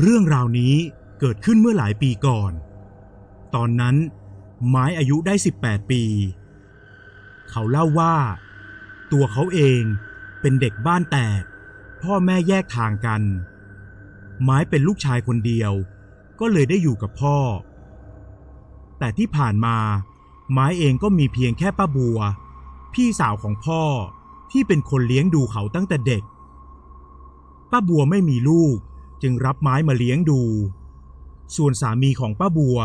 เรื่องราวนี้เกิดขึ้นเมื่อหลายปีก่อน ตอนนั้นไม้อายุได้ 18 ปี เขาเล่าว่า ตัวเขาเองเป็นเด็กบ้านแตก พ่อแม่แยกทางกัน ไม้เป็นลูกชายคนเดียว ก็เลยได้อยู่กับพ่อ แต่ที่ผ่านมาไม้เองก็มีเพียงแค่ป้าบัว พี่สาวของพ่อที่เป็นคนเลี้ยงดูเขาตั้งแต่เด็ก ป้าบัวไม่มีลูก จึงรับไม้มาเลี้ยงดู ส่วนสามีของป้าบัว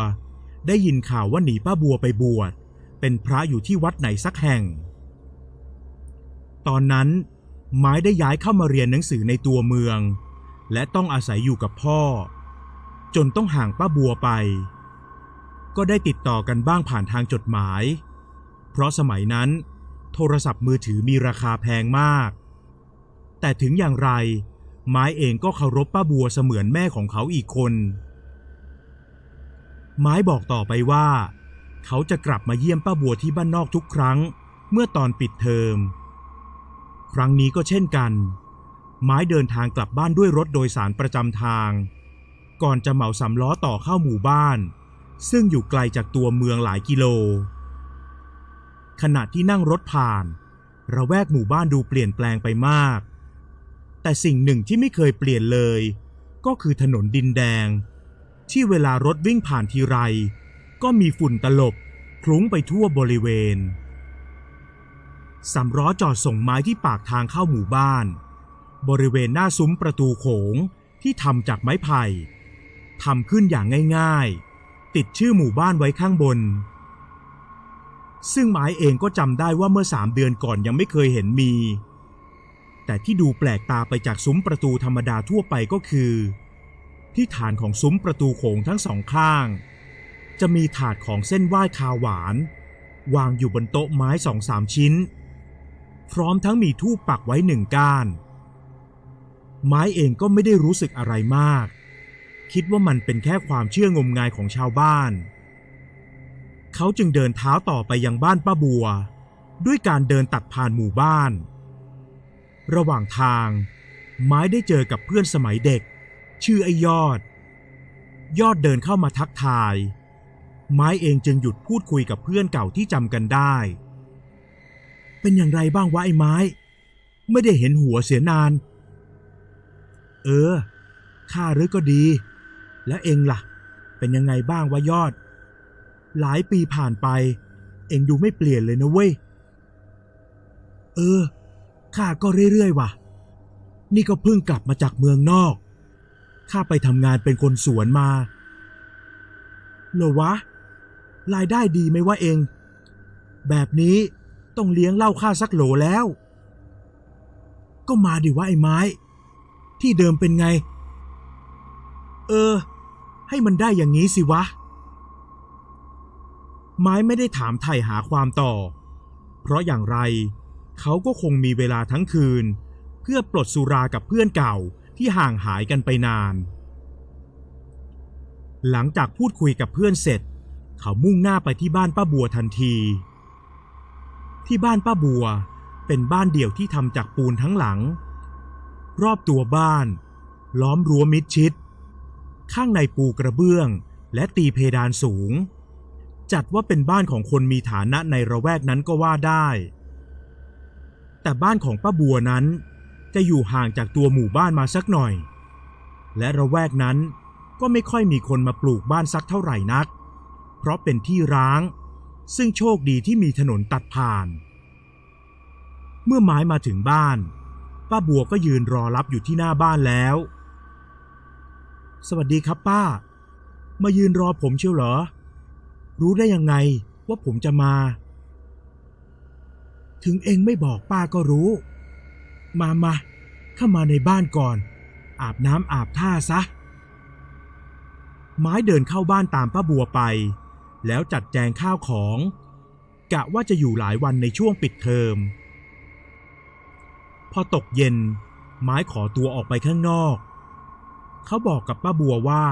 ได้ยินข่าวว่าหนีป้าบัวไปบวชเป็นพระอยู่ที่วัดไหนสักแห่ง ตอนนั้นไม้ได้ย้ายเข้ามาเรียนหนังสือในตัวเมือง และต้องอาศัยอยู่กับพ่อ จนต้องห่างป้าบัวไป ก็ได้ติดต่อกันบ้างผ่านทางจดหมาย เพราะสมัยนั้น โทรศัพท์มือถือมีราคาแพงมาก แต่ถึงอย่างไร ไม้เองก็เคารพป้าบัวเสมือนแม่ของเขาอีกคน ไม้บอกต่อไปว่า เขาจะกลับมาเยี่ยมป้าบัวที่บ้านนอกทุกครั้ง เมื่อตอนปิดเทอม ครั้งนี้ก็เช่นกัน ไม้เดินทางกลับบ้านด้วยรถโดยสารประจำทาง ก่อนจะเหมาสำล้อต่อเข้าหมู่บ้าน ซึ่งอยู่ไกลจากตัวเมืองหลายกิโล ขณะที่นั่งรถผ่านระแวกหมู่บ้านดูเปลี่ยนแปลงไปมาก แต่สิ่งหนึ่งที่ไม่เคยเปลี่ยนเลย ก็คือถนนดินแดง ที่เวลารถวิ่งผ่านทีไร ก็มีฝุ่นตลบคลุ้งไปทั่วบริเวณสำล้อจอดส่งไม้ที่ปากทางเข้าหมู่บ้าน บริเวณหน้าซุ้มประตูโขงที่ทำจากไม้ไผ่ทำขึ้นอย่างง่ายๆ ติดชื่อหมู่บ้านไว้ข้างบน ซึ่งไม้เองก็จำได้ว่าเมื่อสามเดือนก่อนยังไม่เคยเห็นมี แต่ที่ดูแปลกตาไปจากซุ้มประตูธรรมดาทั่วไปก็คือ ที่ฐานของซุ้มประตูโขงทั้งสองข้าง จะมีถาดของเส้นไหว้คาวหวาน วางอยู่บนโต๊ะไม้สองสามชิ้น พร้อมทั้งมีทูปปักไว้หนึ่งก้าน ไม้เองก็ไม่ได้รู้สึกอะไรมาก คิดว่ามันเป็นแค่ความเชื่องมงายของชาวบ้าน เขาจึงเดินเท้าต่อไปยังบ้านป้าบัว ด้วยการเดินตัดผ่านหมู่บ้าน ระหว่างทาง ไม้ได้เจอกับเพื่อนสมัยเด็ก ชื่อไอ้ยอด ยอดเดินเข้ามาทักทาย ไม้เองจึงหยุดพูดคุยกับเพื่อนเก่าที่จำกันได้ เป็นอย่างไรบ้างวะไอ้ไม้ ไม่ได้เห็นหัวเสียนาน เออข้าหรือก็ดี และเองล่ะ เป็นยังไงบ้างวะยอด หลายปีผ่านไป เองดูไม่เปลี่ยนเลยนะเว้ย เออ ข้าก็เรื่อยๆว่ะ นี่ก็เพิ่งกลับมาจากเมืองนอก ข้าไปทำงานเป็นคนสวนมาเหรอวะ รายได้ดีไหมวะเอง แบบนี้ต้องเลี้ยงเหล้าข้าสักโหลแล้ว ก็มาดิวะไอ้ไม้ ที่เดิมเป็นไง เออ ให้มันได้อย่างนี้สิวะ ไม้ไม่ได้ถามไถ่หาความต่อ เพราะอย่างไร เขาก็คงมีเวลาทั้งคืน เพื่อปลดสุรากับเพื่อนเก่าที่ห่างหายกันไปนาน หลังจากพูดคุยกับเพื่อนเสร็จ เขามุ่งหน้าไปที่บ้านป้าบัวทันที ที่บ้านป้าบัวเป็นบ้านเดี่ยวที่ทำจากปูนทั้งหลัง รอบตัวบ้าน ล้อมรั้วมิดชิด ข้างในปูกระเบื้องและตีเพดานสูง จัดว่าเป็นบ้านของคนมีฐานะในระแวกนั้นก็ว่าได้ แต่บ้านของป้าบัวนั้น จะอยู่ห่างจากตัวหมู่บ้านมาสักหน่อย และระแวกนั้นก็ไม่ค่อยมีคนมาปลูกบ้านสักเท่าไหร่นัก เพราะเป็นที่ร้าง ซึ่งโชคดีที่มีถนนตัดผ่าน เมื่อไม้มาถึงบ้าน ป้าบัวก็ยืนรอรับอยู่ที่หน้าบ้านแล้ว สวัสดีครับป้า มายืนรอผมเชียวเหรอ รู้ได้ยังไงว่าผมจะมา ถึงเองไม่บอกป้าก็รู้ มามาเข้ามาในบ้านก่อน อาบน้ำอาบท่าซะ ไม้เดินเข้าบ้านตามป้าบัวไป แล้วจัดแจงข้าวของ กะว่าจะอยู่หลายวันในช่วงปิดเทอม พอตกเย็น ไม้ขอตัวออกไปข้างนอก เขาบอกกับป้าบัวว่า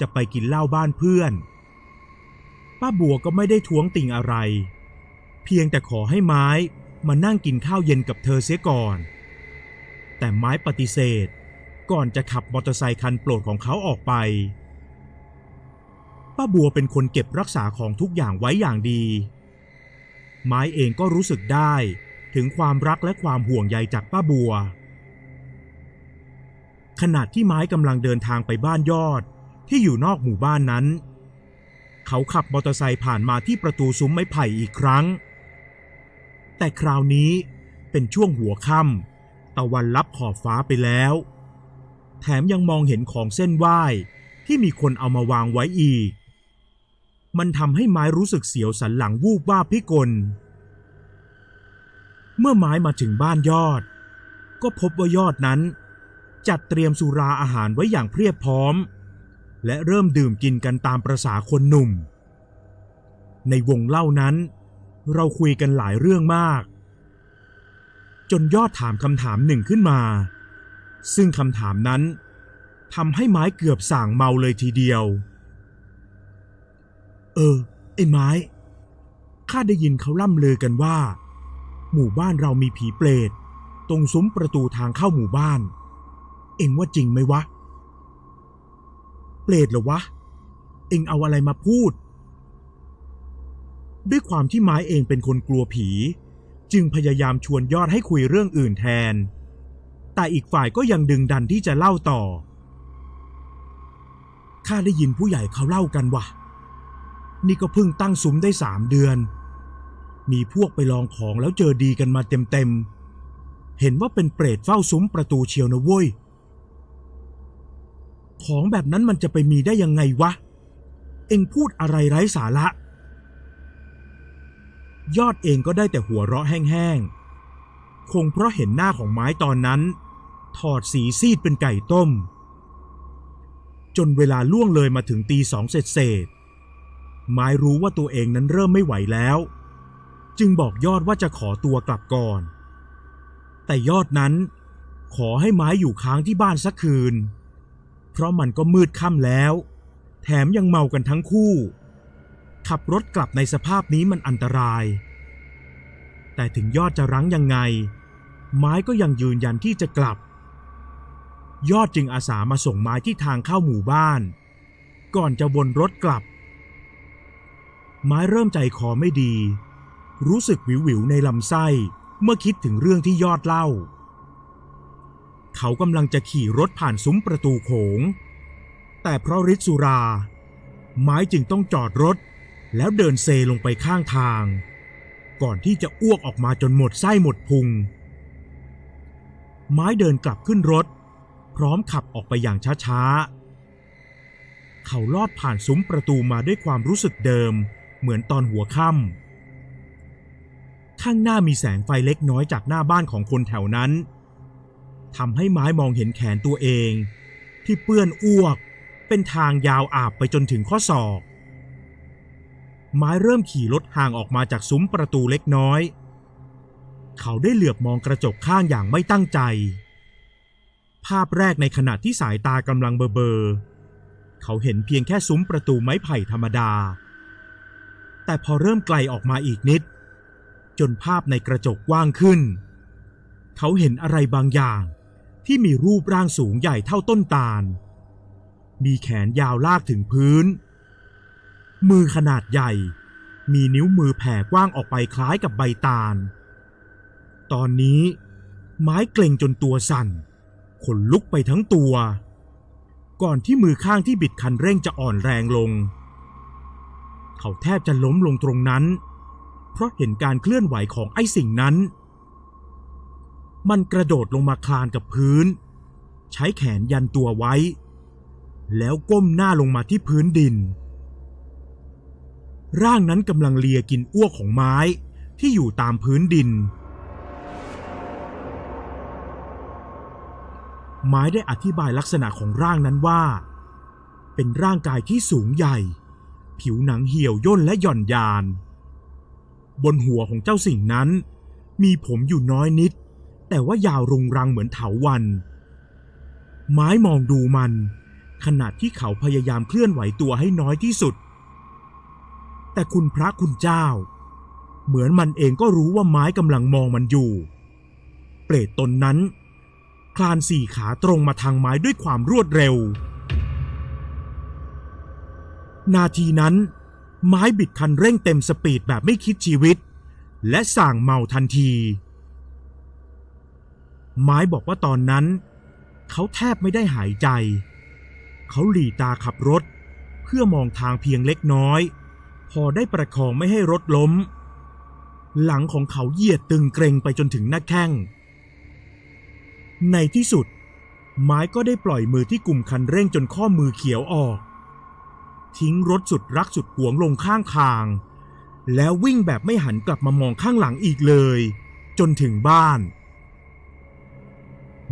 จะไปกินเหล้าบ้านเพื่อน ป้าบัวก็ไม่ได้ท้วงติงอะไร เพียงแต่ขอให้ไม้ มานั่งกินข้าวเย็นกับเธอเสียก่อน แต่ไม้ปฏิเสธก่อนจะขับมอเตอร์ไซคันโปรดของเขาออกไป ป้าบัวเป็นคนเก็บรักษาของทุกอย่างไว้อย่างดี ไม้เองก็รู้สึกได้ถึงความรักและความห่วงใยจากป้าบัว ขณะที่ไม้กำลังเดินทางไปบ้านยอดที่อยู่นอกหมู่บ้านนั้น เขาขับมอเตอร์ไซค์ผ่านมาที่ประตูซุ้มไม้ไผ่อีกครั้ง แต่คราวนี้เป็นช่วงหัวค่ำตะวันลับขอบฟ้าไปแล้ว แถมยังมองเห็นของเส้นไหว้ที่มีคนเอามาวางไว้อีก มันทำให้ไม้รู้สึกเสียวสันหลังวูบว่าบพิกล เมื่อไม้มาถึงบ้านยอด ก็พบว่ายอดนั้น จัดเตรียมสุราอาหารไว้อย่างเพียบพร้อม และเริ่มดื่มกินกันตามประษาคนหนุ่ม ในวงเล่านั้น เราคุยกันหลายเรื่องมาก จนยอดถามคำถามหนึ่งขึ้นมา ซึ่งคำถามนั้นทำให้ไม้เกือบสั่งเมาเลยทีเดียว เออ ไอ้ไม้ ข้าได้ยินเขาล่ำลือกันว่า หมู่บ้านเรามีผีเปรตตรงซุ้มประตูทางเข้าหมู่บ้าน เอ็งว่าจริงไหมวะ เปรตเหรอวะ เอ็งเอาอะไรมาพูด ด้วยความที่ไม้เองเป็นคนกลัวผี จึงพยายามชวนยอดให้คุยเรื่องอื่นแทน แต่อีกฝ่ายก็ยังดึงดันที่จะเล่าต่อ ข้าได้ยินผู้ใหญ่เขาเล่ากันว่ะนี่ก็เพิ่งตั้งซุ้มได้สามเดือน มีพวกไปลองของแล้วเจอดีกันมาเต็มๆ เห็นว่าเป็นเปรตเฝ้าซุ้มประตูเชียวนะเว้ย ของแบบนั้นมันจะไปมีได้ยังไงวะ เอ็งพูดอะไรไร้สาระ ยอดเองก็ได้แต่หัวเราะแห้งๆ คงเพราะเห็นหน้าของไม้ตอนนั้น ถอดสีซีดเป็นไก่ต้ม จนเวลาล่วงเลยมาถึงตีสองเศษเศษๆไม้รู้ว่าตัวเองนั้นเริ่มไม่ไหวแล้ว จึงบอกยอดว่าจะขอตัวกลับก่อน แต่ยอดนั้นขอให้ไม้อยู่ค้างที่บ้านสักคืน เพราะมันก็มืดค่ำแล้ว แถมยังเมากันทั้งคู่ ขับรถกลับในสภาพนี้มันอันตราย แต่ถึงยอดจะรั้งยังไง ไม้ก็ยังยืนยันที่จะกลับ ยอดจึงอาสามาส่งไม้ที่ทางเข้าหมู่บ้าน ก่อนจะวนรถกลับ ไม้เริ่มใจคอไม่ดี รู้สึกวิววิวในลำไส้เมื่อคิดถึงเรื่องที่ยอดเล่า เขากำลังจะขี่รถผ่านซุ้มประตูโขง แต่เพราะฤทธิ์สุรา ไม้จึงต้องจอดรถ แล้วเดินเซลงไปข้างทาง ก่อนที่จะอ้วกออกมาจนหมดไส้หมดพุง ไม้เดินกลับขึ้นรถ พร้อมขับออกไปอย่างช้าๆ เขาลอดผ่านซุ้มประตูมาด้วยความรู้สึกเดิม เหมือนตอนหัวค่ำข้างหน้ามีแสงไฟเล็กน้อยจากหน้าบ้านของคนแถวนั้นทำให้ไม้มองเห็นแขนตัวเอง ที่เปื้อนอ้วกเป็นทางยาวอาบไปจนถึงข้อศอก ไม้เริ่มขี่รถห่างออกมาจากซุ้มประตูเล็กน้อย เขาได้เหลือบมองกระจกข้างอย่างไม่ตั้งใจ ภาพแรกในขณะที่สายตากำลังเบลอเขาเห็นเพียงแค่ซุ้มประตูไม้ไผ่ธรรมดา แต่พอเริ่มไกลออกมาอีกนิด จนภาพในกระจกกว้างขึ้น เขาเห็นอะไรบางอย่างที่มีรูปร่างสูงใหญ่เท่าต้นตาล มีแขนยาวลากถึงพื้น มือขนาดใหญ่ มีนิ้วมือแผ่กว้างออกไปคล้ายกับใบตาล ตอนนี้ไม้เกร็งจนตัวสั่น ขนลุกไปทั้งตัว ก่อนที่มือข้างที่บิดคันเร่งจะอ่อนแรงลง เขาแทบจะล้มลงตรงนั้น เพราะเห็นการเคลื่อนไหวของไอ้สิ่งนั้น มันกระโดดลงมาคลานกับพื้น ใช้แขนยันตัวไว้ แล้วก้มหน้าลงมาที่พื้นดิน ร่างนั้นกำลังเลียกินอ้วกของไม้ที่อยู่ตามพื้นดิน ไม้ได้อธิบายลักษณะของร่างนั้นว่า เป็นร่างกายที่สูงใหญ่ ผิวหนังเหี่ยวย่นและหย่อนยาน บนหัวของเจ้าสิ่งนั้น มีผมอยู่น้อยนิด แต่ว่ายาวรุงรังเหมือนเถาวันไม้มองดูมัน ขณะที่เขาพยายามเคลื่อนไหวตัวให้น้อยที่สุด แต่คุณพระคุณเจ้า เหมือนมันเองก็รู้ว่าไม้กำลังมองมันอยู่ เปรตตนนั้น คลานสี่ขาตรงมาทางไม้ด้วยความรวดเร็ว นาทีนั้น ไม้บิดคันเร่งเต็มสปีดแบบไม่คิดชีวิต และสั่งเมาทันที ไม้บอกว่าตอนนั้น เขาแทบไม่ได้หายใจ เขาหลีตาขับรถเพื่อมองทางเพียงเล็กน้อย พอได้ประคองไม่ให้รถล้ม หลังของเขาเหยียดตึงเกรงไปจนถึงหน้าแข้ง ในที่สุด ไม้ก็ได้ปล่อยมือที่กลุ่มคันเร่งจนข้อมือเขียวออก ทิ้งรถสุดรักสุดหวงลงข้างทาง แล้ววิ่งแบบไม่หันกลับมามองข้างหลังอีกเลย จนถึงบ้าน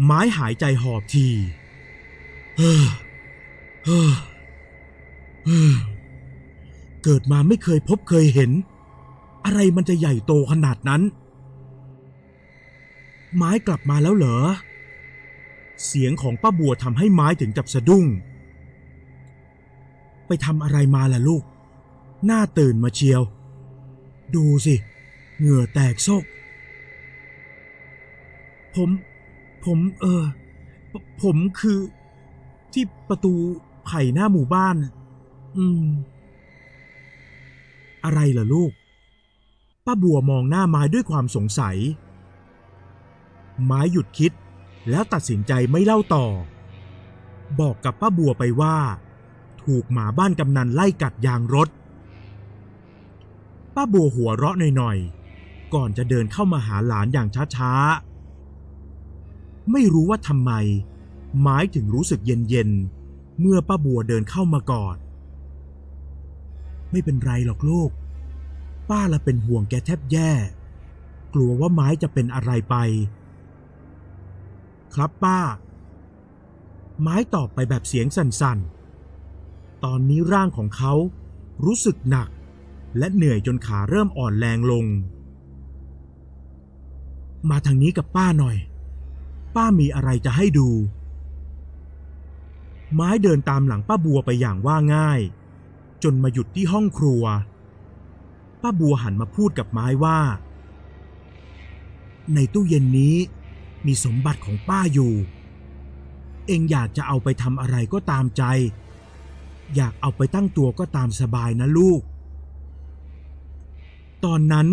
ไม้หายใจหอบทีเฮ้อเฮ้อเฮ้อ กิดมาไม่เคยพบเคยเห็น อะไรมันจะใหญ่โตขนาดนั้น ไม้กลับมาแล้วเหรอ เสียงของป้าบัวทำให้ไม้ถึงกับสะดุ้ง ไปทำอะไรมาล่ะลูก หน้าตื่นมาเชียว ดูสิ เหงื่อแตกโซก ผม ผมเออผผมคือที่ประตูไผ่หน้าหมู่บ้าน อืม อะไรเหรอลูก ป้าบัวมองหน้าไม้ด้วยความสงสัย ไม้หยุดคิดแล้วตัดสินใจไม่เล่าต่อ บอกกับป้าบัวไปว่า ถูกหมาบ้านกำนันไล่กัดยางรถ ป้าบัวหัวเราะหน่อยๆ ก่อนจะเดินเข้ามาหาหลานอย่างช้าๆ ไม่รู้ว่าทำไม ไม้ถึงรู้สึกเย็นๆ เมื่อป้าบัวเดินเข้ามากอด ไม่เป็นไรหรอกลูก ป้าละเป็นห่วงแกแทบแย่ กลัวว่าไม้จะเป็นอะไรไป ครับป้า ไม้ตอบไปแบบเสียงสั่นๆ ตอนนี้ร่างของเขารู้สึกหนัก และเหนื่อยจนขาเริ่มอ่อนแรงลง มาทางนี้กับป้าหน่อย ป้ามีอะไรจะให้ดู ไม้เดินตามหลังป้าบัวไปอย่างว่าง่าย จนมาหยุดที่ห้องครัว ป้าบัวหันมาพูดกับไม้ว่า ในตู้เย็นนี้มีสมบัติของป้าอยู่ เองอยากจะเอาไปทำอะไรก็ตามใจ อยากเอาไปตั้งตัวก็ตามสบายนะลูก ตอนนั้น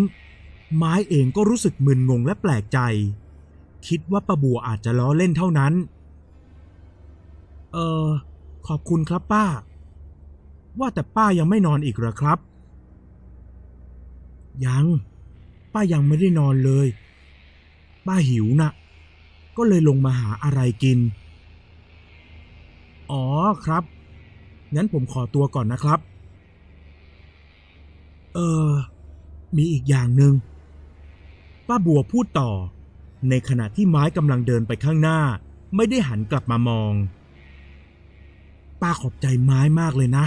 ไม้เองก็รู้สึกมึนงงและแปลกใจ คิดว่าป้าบัวอาจจะล้อเล่นเท่านั้น เออขอบคุณครับป้า ว่าแต่ป้ายังไม่นอนอีกเหรอครับ ยัง ป้ายังไม่ได้นอนเลย ป้าหิวนะ ก็เลยลงมาหาอะไรกิน อ๋อครับ งั้นผมขอตัวก่อนนะครับ เออ มีอีกอย่างหนึ่ง ป้าบัวพูดต่อ ในขณะที่ไม้กำลังเดินไปข้างหน้า ไม่ได้หันกลับมามอง ป้าขอบใจไม้มากเลยนะ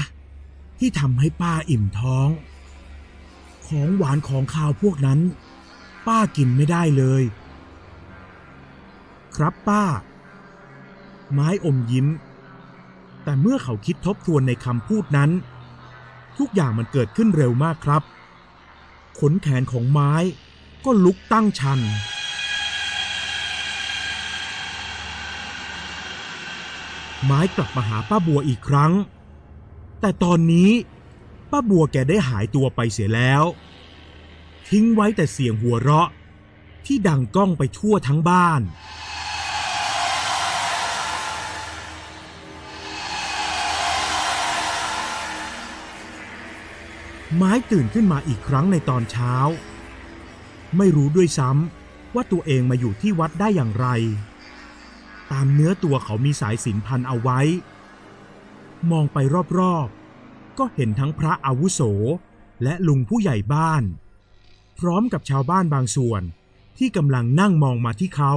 ที่ทำให้ป้าอิ่มท้อง ของหวานของข้าวพวกนั้น ป้ากินไม่ได้เลย ครับป้า ไม้อมยิ้ม แต่เมื่อเขาคิดทบทวนในคำพูดนั้น ทุกอย่างมันเกิดขึ้นเร็วมากครับ ขนแขนของไม้ก็ลุกตั้งชันไม้กลับมาหาป้าบัวอีกครั้ง แต่ตอนนี้ป้าบัวแกได้หายตัวไปเสียแล้ว ทิ้งไว้แต่เสียงหัวเราะ ที่ดังก้องไปทั่วทั้งบ้านไม้ตื่นขึ้นมาอีกครั้งในตอนเช้า ไม่รู้ด้วยซ้ำว่าตัวเองมาอยู่ที่วัดได้อย่างไร ตามเนื้อตัวเขามีสายสินพันเอาไว้ มองไปรอบๆ ก็เห็นทั้งพระอาวุโส และลุงผู้ใหญ่บ้าน พร้อมกับชาวบ้านบางส่วนที่กำลังนั่งมองมาที่เขา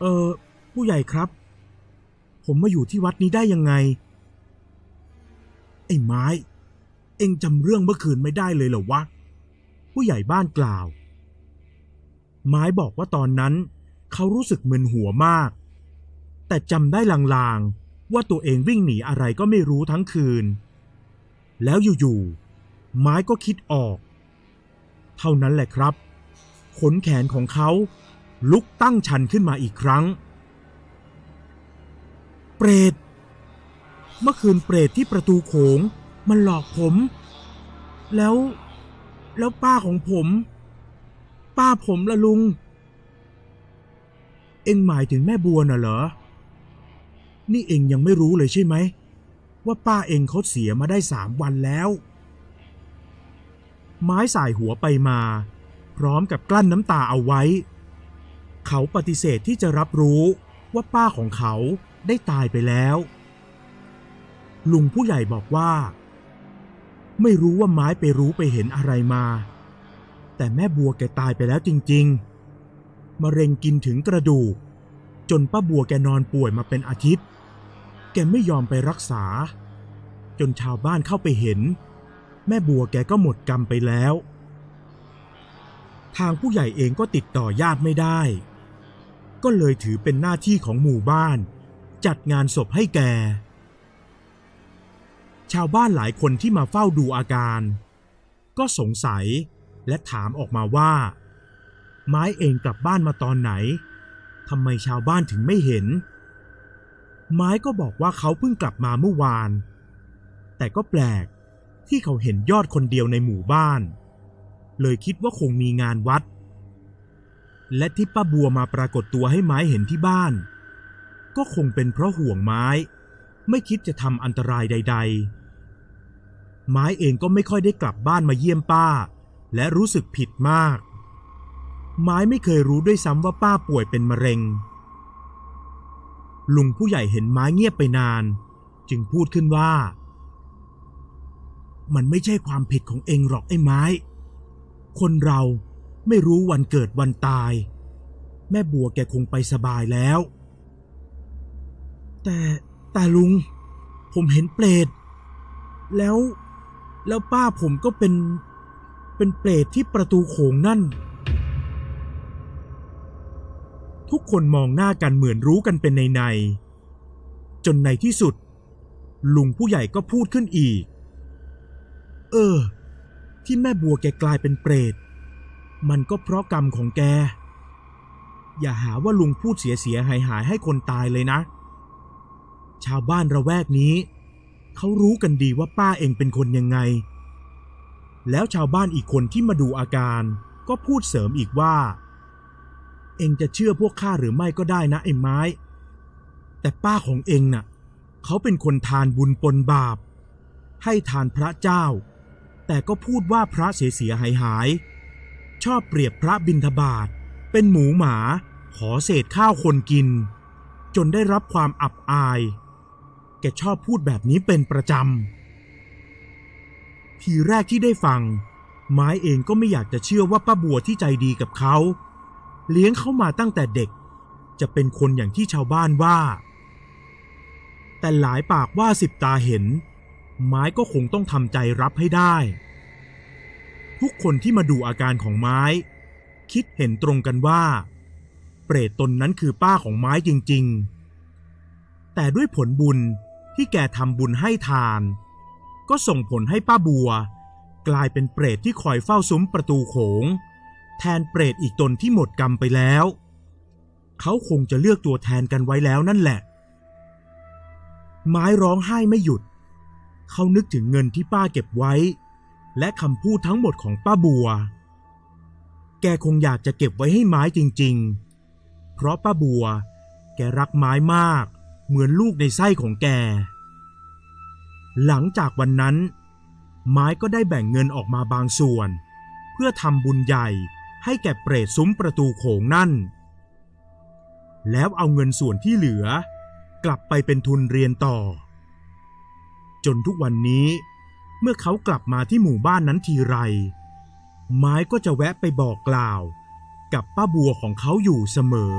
เออ ผู้ใหญ่ครับ ผมมาอยู่ที่วัดนี้ได้ยังไง ไอ้ไม้ เอ็งจำเรื่องเมื่อคืนไม่ได้เลยเหรอวะ ผู้ใหญ่บ้านกล่าว ไม้บอกว่าตอนนั้น เขารู้สึกมึนหัวมาก แต่จำได้ลางๆ ว่าตัวเองวิ่งหนีอะไรก็ไม่รู้ทั้งคืน แล้วอยู่ๆไม้ก็คิดออก เท่านั้นแหละครับ ขนแขนของเขาลุกตั้งชันขึ้นมาอีกครั้ง เปรต เมื่อคืนเปรตที่ประตูโขงมันหลอกผม แล้วแล้วป้าของผม ป้าผมละลุง เอ็งหมายถึงแม่บัวน่ะเหรอ นี่เองยังไม่รู้เลยใช่ไหม ว่าป้าเองเขาเสียมาได้สามวันแล้ว ไม้สายหัวไปมา พร้อมกับกลั้นน้ำตาเอาไว้ เขาปฏิเสธที่จะรับรู้ว่าป้าของเขาได้ตายไปแล้ว ลุงผู้ใหญ่บอกว่า ไม่รู้ว่าไม้ไปรู้ไปเห็นอะไรมา แต่แม่บัวแกตายไปแล้วจริง ๆมะเร็งกินถึงกระดูก จนป้าบัวแกนอนป่วยมาเป็นอาทิตย์ แกไม่ยอมไปรักษา จนชาวบ้านเข้าไปเห็น แม่บัวแกก็หมดกรรมไปแล้ว ทางผู้ใหญ่เองก็ติดต่อญาติไม่ได้ ก็เลยถือเป็นหน้าที่ของหมู่บ้าน จัดงานศพให้แก ชาวบ้านหลายคนที่มาเฝ้าดูอาการ ก็สงสัยและถามออกมาว่า ไม้เองกลับบ้านมาตอนไหนทำไมชาวบ้านถึงไม่เห็น ไม้ก็บอกว่าเขาเพิ่งกลับมาเมื่อวาน แต่ก็แปลกที่เขาเห็นยอดคนเดียวในหมู่บ้าน เลยคิดว่าคงมีงานวัด และที่ป้าบัวมาปรากฏตัวให้ไม้เห็นที่บ้าน ก็คงเป็นเพราะห่วงไม้ ไม่คิดจะทำอันตรายใด ๆ ไม้เองก็ไม่ค่อยได้กลับบ้านมาเยี่ยมป้า และรู้สึกผิดมาก ไม้ไม่เคยรู้ด้วยซ้ำว่าป้าป่วยเป็นมะเร็ง ลุงผู้ใหญ่เห็นไม้เงียบไปนาน จึงพูดขึ้นว่า มันไม่ใช่ความผิดของเองหรอกไอ้ไม้ คนเราไม่รู้วันเกิดวันตาย แม่บัวแกคงไปสบายแล้ว แต่แต่ลุง ผมเห็นเปรตแล้ว แล้วป้าผมก็เป็น เป็นเปรตที่ประตูโขงนั่น ทุกคนมองหน้ากันเหมือนรู้กันเป็นในในๆจนในที่สุด ลุงผู้ใหญ่ก็พูดขึ้นอีก เออ ที่แม่บัวแกกลายเป็นเปรต มันก็เพราะกรรมของแก อย่าหาว่าลุงพูดเสียเสียหายหายให้คนตายเลยนะ ชาวบ้านระแวกนี้ เขารู้กันดีว่าป้าเองเป็นคนยังไง แล้วชาวบ้านอีกคนที่มาดูอาการ ก็พูดเสริมอีกว่า เองจะเชื่อพวกข้าหรือไม่ก็ได้นะไอ้ไม้ แต่ป้าของเองน่ะ เขาเป็นคนทานบุญปนบาป ให้ทานพระเจ้า แต่ก็พูดว่าพระเสียเสียหายหาย ชอบเปรียบพระบิณฑบาตเป็นหมูหมา ขอเศษข้าวคนกิน จนได้รับความอับอาย แกชอบพูดแบบนี้เป็นประจำ ทีแรกที่ได้ฟังไม้เองก็ไม่อยากจะเชื่อว่าป้าบัวที่ใจดีกับเขา เลี้ยงเขามาตั้งแต่เด็ก จะเป็นคนอย่างที่ชาวบ้านว่า แต่หลายปากว่าสิบตาเห็น ไม้ก็คงต้องทำใจรับให้ได้ ทุกคนที่มาดูอาการของไม้ คิดเห็นตรงกันว่า เปรตตนนั้นคือป้าของไม้จริง ๆ แต่ด้วยผลบุญที่แกทำบุญให้ทาน ก็ส่งผลให้ป้าบัว กลายเป็นเปรตที่คอยเฝ้าซุ้มประตูโขง แทนเปรตอีกตนที่หมดกรรมไปแล้ว เขาคงจะเลือกตัวแทนกันไว้แล้วนั่นแหละ ไม้ร้องไห้ไม่หยุด เขานึกถึงเงินที่ป้าเก็บไว้ และคำพูดทั้งหมดของป้าบัว แกคงอยากจะเก็บไว้ให้ไม้จริง ๆ เพราะป้าบัว แกรักไม้มาก เหมือนลูกในไส้ของแก หลังจากวันนั้นไม้ก็ได้แบ่งเงินออกมาบางส่วน เพื่อทำบุญใหญ่ ให้แก่เปรตซุ้มประตูโขงนั่น แล้วเอาเงินส่วนที่เหลือ กลับไปเป็นทุนเรียนต่อ จนทุกวันนี้ เมื่อเขากลับมาที่หมู่บ้านนั้นทีไร ไม้ก็จะแวะไปบอกกล่าว กับป้าบัวของเขาอยู่เสมอ